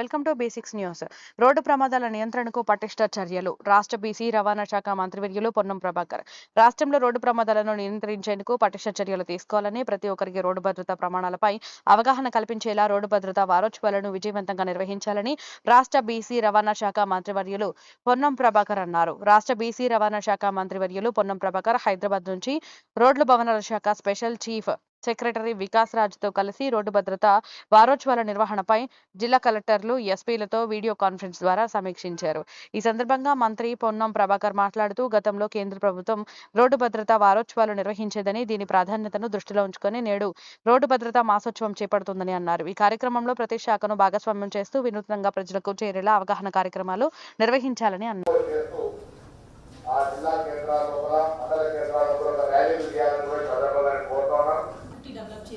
Welcome to basics news. Road ప్రమాదాల నియంత్రణకు పటిష్ట చర్యలు. రాష్ట్ర బీసీ రవాణా శాఖ మంత్రివర్యులు పొన్నం ప్రభాకర్. రాష్ట్రంలో రోడ్డు ప్రమాదాలను నియంత్రించేందుకు పటిష్ట చర్యలు తీసుకోవాలని ప్రతి ఒక్కరికి రోడ్డు భద్రతా ప్రమాణాలపై అవగాహన కల్పించేలా రోడ్డు భద్రతా వారోత్సవాలను విజయవంతంగా నిర్వహించాలని రాష్ట్ర బీసీ రవాణా శాఖ మంత్రివర్యులు పొన్నం ప్రభాకర్ అన్నారు. రాష్ట్ర బీసీ రవాణా శాఖ మంత్రివర్యులు పొన్నం ప్రభాకర్ హైదరాబాద్ నుంచి రోడ్లు భవనాల శాఖ స్పెషల్ చీఫ్ సెక్రటరీ వికాస్ రాజ్తో కలిసి రోడ్డు భద్రత వారోత్సవాల నిర్వహణపై జిల్లా కలెక్టర్లు ఎస్పీలతో వీడియో కాన్ఫరెన్స్ ద్వారా సమీక్షించారు. ఈ సందర్భంగా మంత్రి పొన్నం ప్రభాకర్ మాట్లాడుతూ గతంలో కేంద్ర ప్రభుత్వం రోడ్డు భద్రతా వారోత్సవాలు నిర్వహించేదని దీని ప్రాధాన్యతను దృష్టిలో ఉంచుకొని నేడు రోడ్డు భద్రతా మాసోత్సవం చేపడుతుందని అన్నారు. ఈ కార్యక్రమంలో ప్రతి శాఖను భాగస్వామ్యం చేస్తూ వినూత్నంగా ప్రజలకు చేరేలా అవగాహన కార్యక్రమాలు నిర్వహించాలని అన్నారు.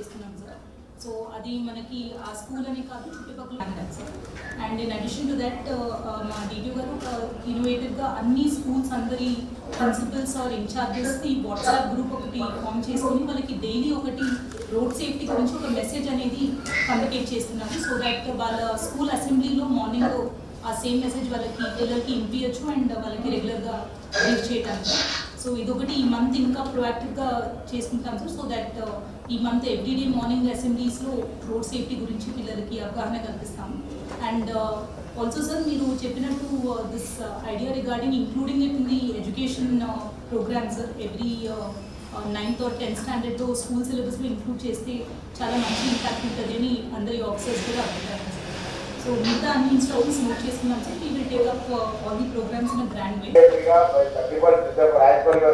చేస్తున్నాం సార్ సో అది మనకి ఆ స్కూల్ అని కాదు చుట్టుపక్కల sir and in addition to that మా డిటిఓ గారు uh, ఒక ఇన్నోవేటివ్గా అన్ని స్కూల్స్ అందరి ప్రిన్సిపల్స్ ఆర్ ఇన్ఛార్జెస్ ఈ వాట్సాప్ గ్రూప్ ఒకటి ఫామ్ చేసుకొని వాళ్ళకి డైలీ ఒకటి రోడ్ సేఫ్టీ గురించి ఒక మెసేజ్ అనేది కమ్యూనికేట్ చేస్తున్నాము సో దట్ వాళ్ళ స్కూల్ అసెంబ్లీలో మార్నింగ్ ఆ సేమ్ మెసేజ్ వాళ్ళకి పిల్లలకి ఇంపించచ్చు అండ్ వాళ్ళకి రెగ్యులర్గా రీచ్ చేయడానికి సో ఇదొకటి ఈ మంత్ ఇంకా ప్రొయాక్టివ్గా చేసుకుంటాం సార్. సో దట్ uh, ఈ మంత్ ఎవ్రీడే మార్నింగ్ అసెంబ్లీస్లో రోడ్ సేఫ్టీ గురించి పిల్లలకి అవగాహన కల్పిస్తాము అండ్ ఆల్సో uh, సార్ మీరు చెప్పినట్టు this idea regarding including it in the education programmes every ninth or tenth స్టాండర్డ్తో school సిలబస్లో ఇంక్లూడ్ చేస్తే చాలా మంచి ఇంపాక్ట్ ఉంటుంది అని అందరి ఆఫీసర్స్ కూడా అభిప్రాయం సార్. సో మిగతా అన్ని ఇన్స్టాల్స్ నోట్ చేసుకున్నాం sir we will take up all the programmes in grand way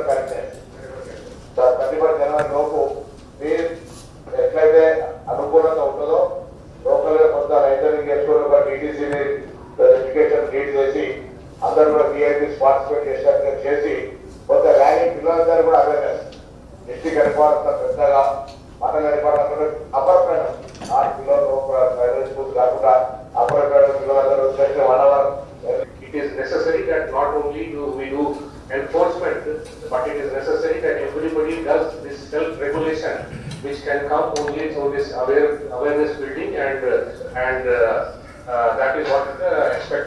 correct thirty January లోపు మీరు ఎట్లయితే అనుకూలంగా ఉంటుందో లోకల్గా కొంత రైతులు చేసుకుని ఎడ్యుకేషన్ లీడ్ చేసి అందరూ కూడా విఐపీస్ పార్టిసిపేట్ చేసినట్టుగా చేసి కొంత ర్యాలీ పిల్లలందరూ కూడా అవేర్నెస్ డిస్ట్రిక్ట్ హెడ్ క్వార్టర్ పెద్దగా మండల head quarter upper everybody does this self-regulation, which can come only through this aware, awareness building and, and, uh, uh, that is what uh, expected.